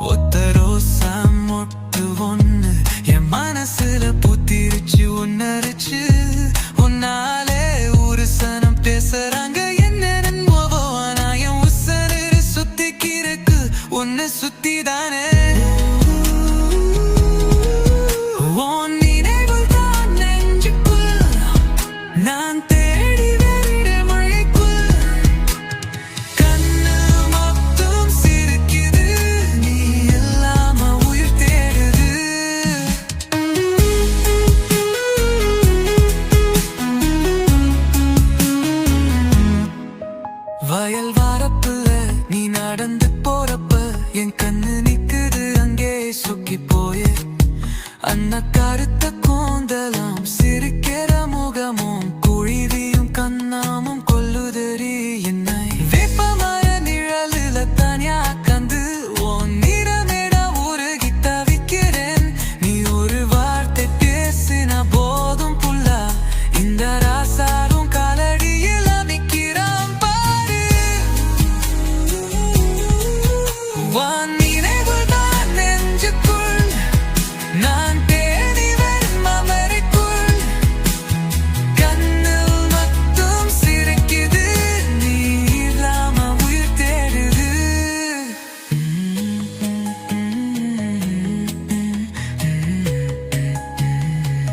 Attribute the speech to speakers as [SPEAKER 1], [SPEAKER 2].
[SPEAKER 1] ஒத்த ரோசா மொட்டு ஒண்ணு. என் மனசுல புத்திருச்சு உன்னரிச்சு. உன்னாலே ஒரு சனம் பேசுறாங்க. என்ன நண்போவோ ஆனா என் உசரு சுத்திக்கிறக்கு. உன்னை சுத்தி தானே வயல் வாரப்புல நீ நடந்து போறப்ப என் கண்ணு நிக்குது அங்கே சுக்கி போய. அண்ணா கருத்த one